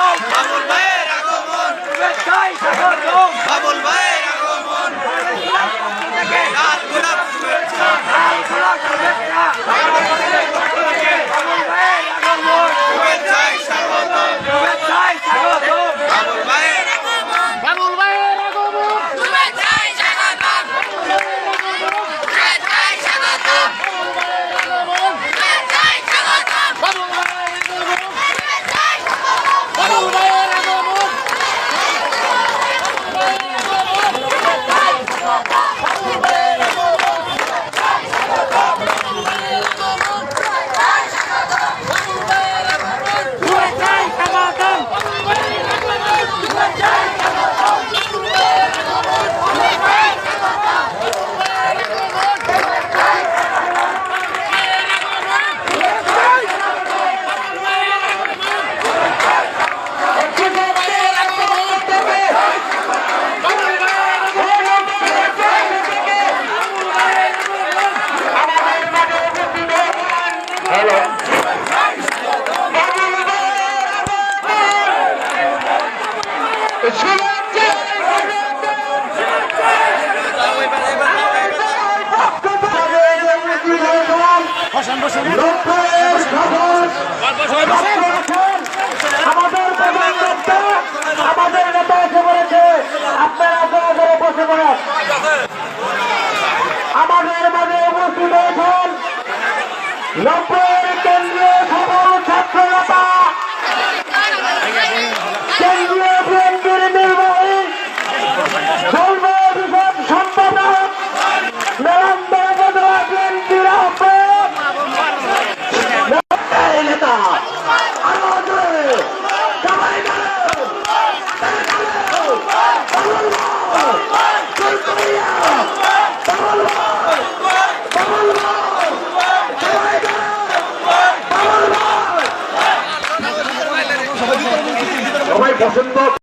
আগমন আগমন Let's go! আমাদের আমাদের আমাদের মাঝে উপস্থিত হয়েছেন নব্বই কেন্দ্রীয় বসন্ত